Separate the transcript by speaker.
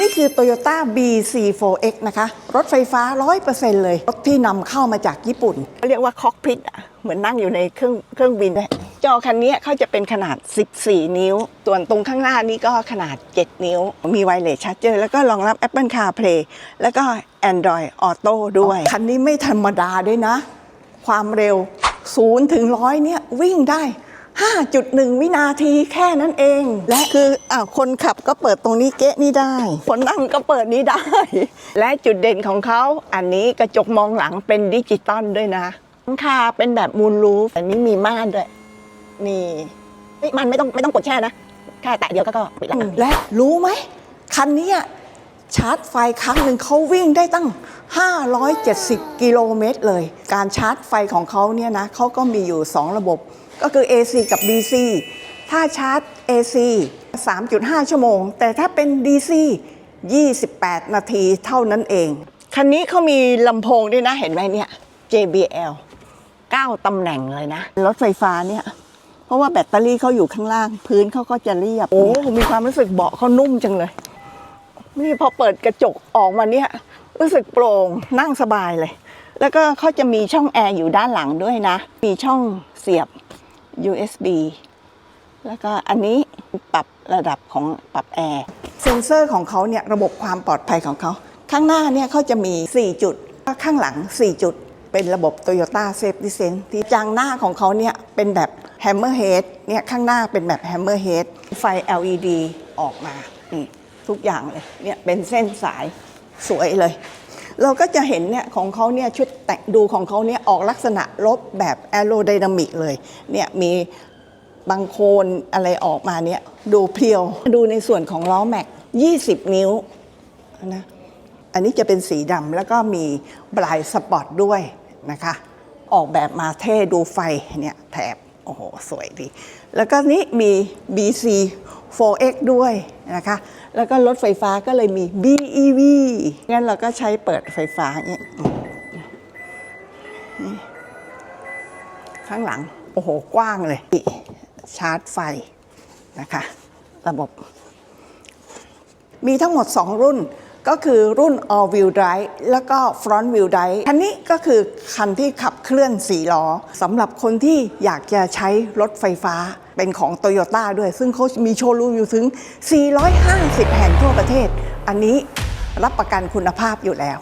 Speaker 1: นี่คือ Toyota BC4X นะคะ รถไฟฟ้า 100%เลย รถที่นำเข้ามาจากญี่ปุ่น เรียกว่าคอกพิทเหมือนนั่งอยู่ในเครื่องเครื่องบินด้วยจอคันนี้เขาจะเป็นขนาด 14 นิ้ว ส่วนตรงข้างหน้านี่ก็ขนาด 7 นิ้ว มีไวเลสชาร์เจอร์แล้วก็รองรับ Apple CarPlay แล้วก็ Android Auto ด้วย คันนี้ไม่ธรรมดาด้วยนะ ความเร็ว0ถึง100เนี่ยวิ่งได้ 5.1 วินาทีแค่นั้นเอง และคืออ่าคนขับก็เปิดตรงนี้เก๊ะนี่ได้ คนนั่งก็เปิดนี้ได้ และจุดเด่นของเขาอันนี้กระจกมองหลังเป็นดิจิตอลด้วยนะหลังคาเป็นแบบมูลรูฟอันนี้มีม่านด้วย นี่เฮ้ยมันไม่ต้องไม่ต้องกดแช่นะ แค่แตะเดียวก็ก็ปิดแล้ว และรู้ไหมคันเนี้ย ชาร์จไฟครั้งหนึ่งเขาวิ่งได้ตั้ง 570 กิโลเมตรเลย การชาร์จไฟของเขาเนี่ยนะเขาก็มีอยู่ 2 ระบบ ก็คือ AC กับ DC ถ้าชาร์จ AC 3.5 ชั่วโมง แต่ถ้าเป็น DC 28 นาทีเท่านั้นเอง คันนี้เขามีลำโพงด้วยนะเห็นไหมเนี่ย JBL 9ตำแหน่งเลยนะ รถไฟฟ้าเนี่ย เพราะว่าแบตเตอรี่เขาอยู่ข้างล่าง พื้นเขาก็จะเรียบ โอ้ มีความรู้สึกเบาะเขานุ่มจังเลย นี่พอเปิดกระจกออกมาเนี่ยรู้สึกโปร่งนั่งสบายเลย แล้วก็เขาจะมีช่องแอร์อยู่ด้านหลังด้วยนะ มีช่องเสียบ USB แล้วก็อันนี้ปรับระดับของปรับแอร์เซ็นเซอร์ของเขาเนี่ยระบบความปลอดภัยของเขา ข้างหน้าเนี่ยเขาจะมี 4 จุด ข้างหลัง 4 จุด เป็นระบบ Toyota Safety Sense ที่จางหน้าของเขาเนี่ยเป็นแบบ Hammerhead เนี่ยข้างหน้าเป็นแบบ Hammerhead ไฟ LED ออกมานี่ ทุกอย่างเลยเนี่ยเป็นเส้นสายสวยเลย เราก็จะเห็นเนี่ยของเขาเนี่ยชุดแต่งดูของเขาเนี่ยออกลักษณะลบแบบแอโรไดนามิกเลยเนี่ยมีบางโคนอะไรออกมาเนี่ยดูเพรียวดูในส่วนของล้อแม็ก 20 นิ้วนะอันนี้จะเป็นสีดำแล้วก็มีบลายสปอร์ตด้วยนะคะ ออกแบบมาเท่ดูไฟเนี่ยแถบ โอ้โห สวยดี แล้วก็นี้มี BC 4X ด้วย นะคะ แล้วก็รถไฟฟ้าก็เลยมี BEV งั้นเราก็ใช้เปิดไฟฟ้าอย่างเงี้ยข้างหลัง โอ้โห กว้างเลย ชาร์จไฟนะคะ ระบบ มีทั้งหมด 2 รุ่นก็คือรุ่น all wheel drive แล้วก็ front wheel drive คันนี้ก็คือคันที่ขับเคลื่อน4ล้อสำหรับคนที่อยากจะใช้รถไฟฟ้า เป็นของโตโยต้าด้วย ซึ่งเขามีโชว์รูมอยู่ถึง 450 แห่งทั่วประเทศ อันนี้รับประกันคุณภาพอยู่แล้ว